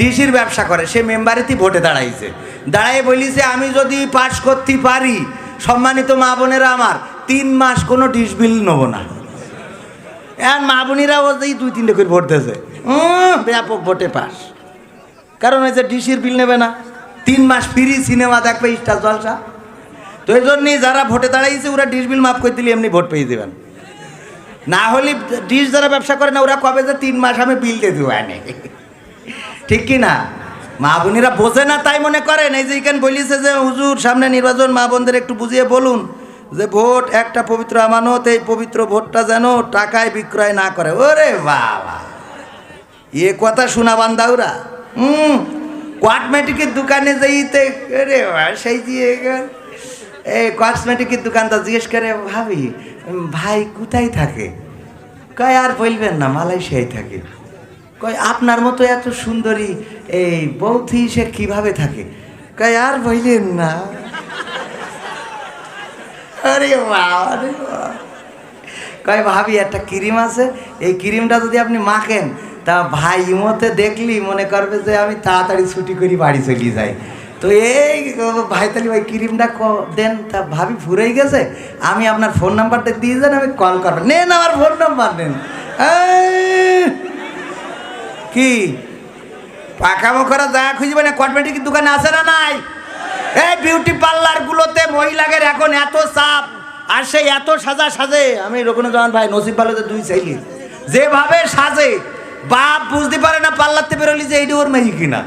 ডিসির ব্যবসা করে, সে মেম্বারেতেই ভোটে দাঁড়াইছে। দাঁড়াই বলিছে, আমি যদি পাশ করতে পারি, সম্মানিত মা বোনেরা আমার, তিন মাস কোনো ডিস বিল নেব না। এখন মা বোনেরা এই দুই তিনটে করে ভোট দিয়েছে। ব্যাপক ভোটে পাস কারণ ওই যে ডিসির বিল নেবে না। তিন মাস ফ্রি সিনেমা দেখবে স্টার জলসা। তো এই জন্যই যারা ভোটে দাঁড়াইছে, ওরা ডিস বিল মাফ করে দিলে এমনি ভোট পেয়ে দেবেন না হলে ডিস যারা ব্যবসা করে না, ওরা কবে যে তিন মাস আমি বিল দিয়ে দেবো এনে। ঠিক কি না? মা বোনেরা বোঝে না, তাই মনে করেন। এই যে এখানে বলিছে যে, হুজুর, সামনে নির্বাচন, মা বোনদের একটু বুঝিয়ে বলুন যে, ভোট একটা পবিত্র আমানত, এই পবিত্র ভোটটা যেন টাকায় বিক্রয় না করে। ওরে বাবা! এ কথা শোনা বান্দাউরা। হুম কসমেটিকের দোকানে যাইতে রে সেই দিয়ে এই কসমেটিকের দোকানটা জিজ্ঞেস করে, ভাবি, ভাই কোথায় থাকে? কয়, আর বলবেন না, মালয়েশিয়ায় থাকে। কয়, আপনার মতো এত সুন্দরী এই বৌথি সে কীভাবে থাকে? কয়, আর বললেন না। আরে বাবা রে বাবা। কয়, ভাবি, একটা ক্রিম আছে। এই ক্রিমটা যদি আপনি মাখেন, তা ভাই ইমতে দেখলি মনে করবে যে আমি তাড়াতাড়ি ছুটি করি বাড়ি চলে যাই। তো এই ভাই তালি ভাই ক্রিমটা দেন। তা ভাবি ফুরেই গেছে। আমি আপনার ফোন নাম্বারটা দিয়ে দেন, আমি কল করবেন নেন আমার ফোন নাম্বার নেন। কি? পাকামো করা যা খুঁজবে না? কসমেটিক দোকানে আছে না নাই? এই বিউটি পার্লার গুলোতে মহিলাদের এখন এত চাপ, আর সেই এত সাজা সাজে। আমি রঘুনাথ ভাই, নসিব পালোতে দুই চাইলি যেভাবে সাজে, বাপ বুঝতে পারে না পার্লারতে বেরোলি যে এইটা ওর মেয়ে কিনা।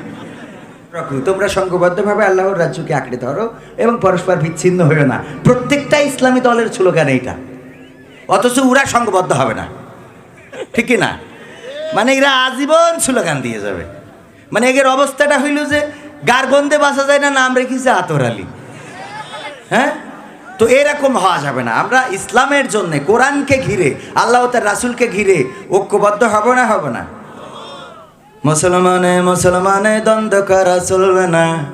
রাখো তোমরা সংঘবদ্ধভাবে আল্লাহর রাজ্যকে আঁকড়ে ধরো এবং পরস্পর বিচ্ছিন্ন হইও না। প্রত্যেকটা ইসলামী দলের স্লোগান এইটা। অথচ ওরা সংঘবদ্ধ হবে না। ঠিক না? মানে এরা আজীবন স্লোগান দিয়ে যাবে। মানে এদের অবস্থাটা হইল যে, গার গন্ধে বাসা যায় না, নাম রেখেছে আতর আলী। হ্যাঁ? তো এরকম হওয়া যাবে না। আমরা ইসলামের জন্য, কোরআনকে ঘিরে, আল্লাহ তার রাসুলকে ঘিরে ঐক্যবদ্ধ হব না হব না। মুসলমানে মুসলমানে দ্বন্দ্ব করা চলবে না।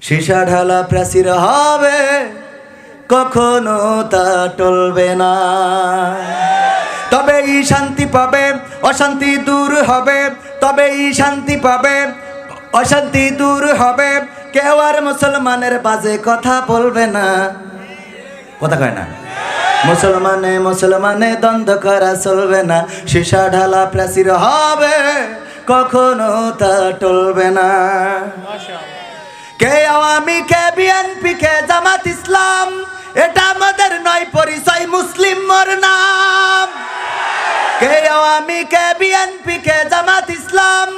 সীসা ঢালা প্রাচীর হবে, কখনো তা টলবে না। তবেই শান্তি পাবে অশান্তি দূর হবে তবেই শান্তি পাবে অশান্তি দূর হবে। কেউ আর মুসলমানের বাজে কথা বলবে না। কথা কয় না। মুসলমানে মুসলমানে দ্বন্দ্ব করা চলবে না। সীসা ঢালা প্রাচীর হবে কখনো তা টলবে না। কে আওয়ামী কে বিএনপি কে জামাত ইসলাম এটা আমাদের নয়, পরিচয় মুসলিম মোর নাম। কে আওয়ামী কে বিএনপি, কে জামাত ইসলাম,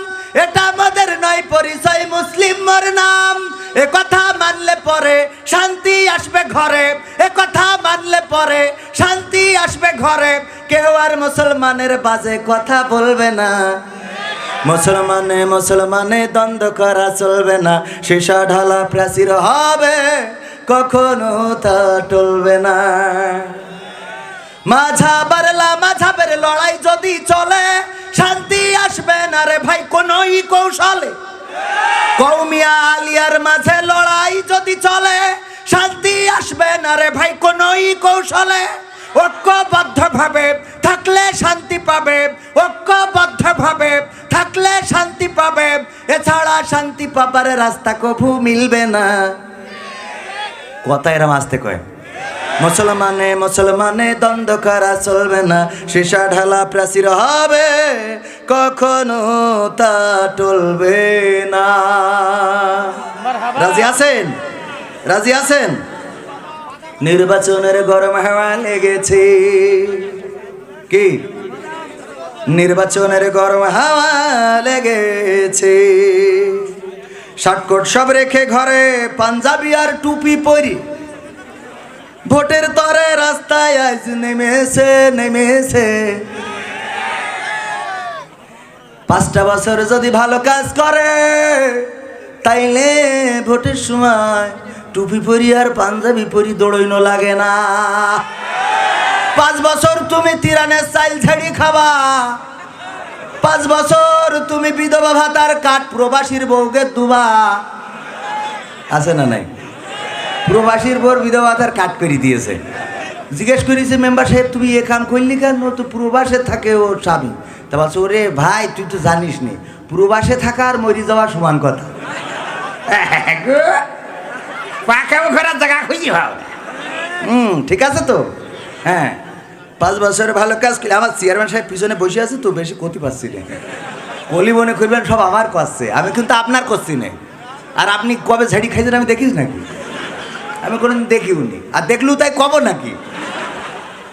এটা আমাদের নয়, পরিচয় মুসলিম মোর নাম। এ কথা মানলে পরে শান্তি আসবে ঘরে, এ কথা মানলে পরে শান্তি আসবে ঘরে। কেউ আর মুসলমানের বাজে কথা বলবে না। মুসলমানে মুসলমানে দ্বন্দ্ব করা চলবে না। সীসা ঢালা প্রাচীর হবে। কখনো তা টলবে না। মাঝা বারলা মাঝাবের লড়াই যদি চলে, শান্তি আসবে না রে ভাই, কোনই কৌশলে। কৌমিয়া আলিয়ার মাঝে লড়াই যদি চলে, শান্তি আসবে না রে ভাই, কোনই কৌশলে। ঐক্যবদ্ধ ভাবে থাকলে শান্তি পাবে ঐক্যবদ্ধ ভাবে থাকলে শান্তি পাবে। এছাড়া শান্তি পাবার রাস্তা কভু মিলবে না। কথা এরম আসতে কয়। মুসলমানে মুসলমানে দ্বন্দ্ব করা চলবে না, সীসা ঢালা প্রাচীর হবে, কখনো তা টলবে না। রাজি আছেন? রাজি আছেন? নির্বাচনের গরম হাওয়া লেগেছে। কি? নির্বাচনের গরম হাওয়া লেগেছে। শার্টকোট সব রেখে ঘরে পাঞ্জাবি আর টুপি পরি। ভোটের তরে রাস্তায় আজ নেমেছে নেমেছে। পাঁচটা বছর যদি ভালো কাজ করে, তাইলে ভোটের সময় টুপি পরি আর পাঞ্জাবি পরি দৌড়ইনো লাগে না। পাঁচ বছর তুমি তিরানের চাইল ছেড়ি খাবা। পাঁচ বছর তুমি বিধবা ভাতার কাঠ প্রবাসীর বউকে দুবা। আছে না নাই? প্রবাসীর বউর বিধবা ভাতার কাট করে দিয়েছে। জিজ্ঞেস করেছে মেম্বার সাহেব তুমি এ কাম করলি কেন? তো প্রবাসে থাকে ওর স্বামী। তা বলছে ওরে ভাই তুই তো জানিস নি প্রবাসে থাকা আর মরি যাওয়া সমান কথা। পাকাম করার জায়গা খুঁজি ভাব হুম ঠিক আছে তো? হ্যাঁ। পাঁচ বছরে ভালো কাজ করলে, আমার চেয়ারম্যান সাহেব পিছনে বসে আছে, তো বেশি ক্ষতি পাচ্ছি না। কলি মনে করবেন সব আমার করছে, আমি কিন্তু আপনার করছি না। আর আপনি কবে ঝাড়ি খাইছেন আমি দেখিস নাকি? আমি কোনোদিন দেখিও নি। আর দেখলেও তাই কব নাকি?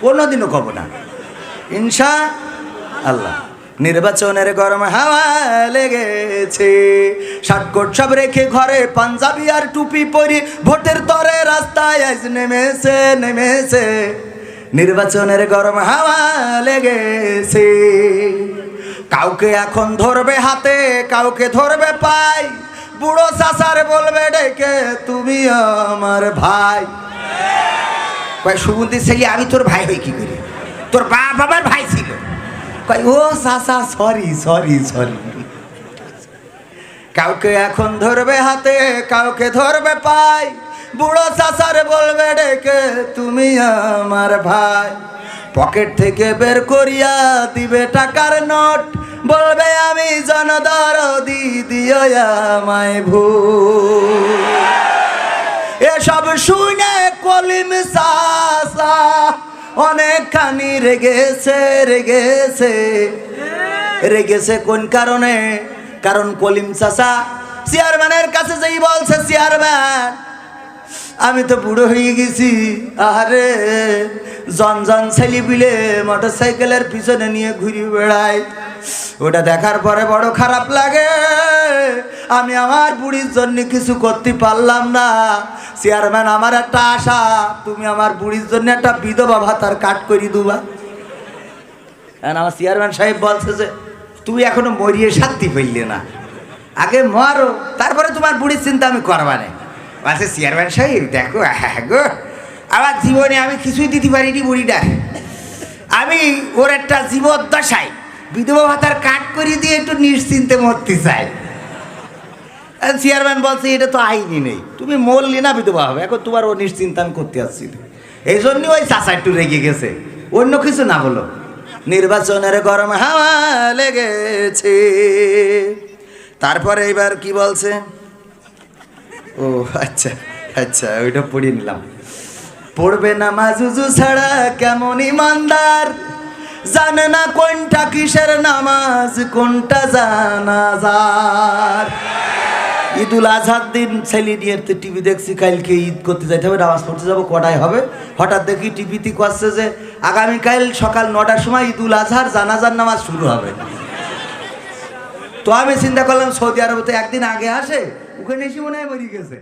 কোনোদিনও কব না। ইনশা আল্লাহ, নির্বাচনের গরম হাওয়া লেগেছে। ষাটকোট সব রেখে ঘরে পাঞ্জাবি আর টুপি পরি, ভোটের তরে রাস্তায় আজ নেমেছে নেমেছে। নির্বাচনের গরম হাওয়া লেগেছে। কাউকে এখন ধরবে হাতে, কাউকে ধরবে পাই বুড়ো চাষার বলবে, ডেকে তুমি আমার ভাই। কয় সুগন্ধি ছেলে আমি তোর ভাই হই কি করি? তোর বাপ আমার ভাই ছিল। কই ও চাষা সরি সরি সরি কাউকে এখন ধরবে হাতে, কাউকে ধরবে পাই বুড়ো চাষার বলবে ডেকে, তুমি আমার ভাই। পকেট থেকে বের করিয়া দিবে টাকার নোট। বলবে, আমি জনদর দি দিও আমায় ভুল এসব শুনে কলিম সাসা অনেকখানি রেগেছে রেগেছে। রেগেছে কোন কারণে? কারণ কলিম চাষা চেয়ারম্যানের কাছে যেই বলছে, চেয়ারম্যান আমি তো বুড়ো হয়ে গেছি। আরে জন জন ছেলে বিলে মোটর সাইকেলের পিছনে নিয়ে ঘুরি বেড়াই ওটা দেখার পরে বড় খারাপ লাগে। আমি আমার বুড়ির জন্য কিছু করতে পারলাম না। চেয়ারম্যান, আমার একটা আশা, তুমি আমার বুড়ির জন্য একটা বিধবা ভাতার কাট করি দুবা। আমার চেয়ারম্যান সাহেব বলছে যে, তুই এখনও মরিয়ে শান্তি পেললে না। আগে মরো, তারপরে তোমার বুড়ির চিন্তা আমি করবা না। বলছে চেয়ারম্যান সাহেব, দেখো হ্যাঁ গো। আমার জীবনে আমি কিছুই দিতে পারিনি বুড়িটা। আমি ওর একটা জীবদ্দশায় বিধবা ভাতার কাট করে দিয়ে একটু নিশ্চিন্তে মরতে চাই। চেয়ারম্যান বলছে, এটা তো আইনি নেই। তুমি মরলি না বিধবা হবে। এখন তোমার ও নিশ্চিন্তা আমি করতে আসছি। এই জন্যই ওই চাষা একটু রেগে গেছে। অন্য কিছু না বলো। নির্বাচনের গরম হাওয়া লেগেছে। তারপরে এবার কি বলছে? ও আচ্ছা আচ্ছা ওইটা পড়িয়ে নিলাম। পড়বে না মাজুজু ছাড়া, কেমন ইমানদার? জানে না কোনটা কিসের নামাজ, কোনটা জানাজার। ঈদুল আজহার দিন ছেলে নিয়ে টিভি দেখছি, কালকে ঈদ করতে যাইতে হবে, নামাজ পড়তে যাব, কটায় হবে? হঠাৎ দেখি টিভিতে করছে যে, আগামীকাল সকাল নটার সময় ঈদুল আজহার জানাজার নামাজ শুরু হবে। তো আমি চিন্তা করলাম সৌদি আরবে তো একদিন আগে আসে ওখানে এসে মনে হয় মরি গেছে।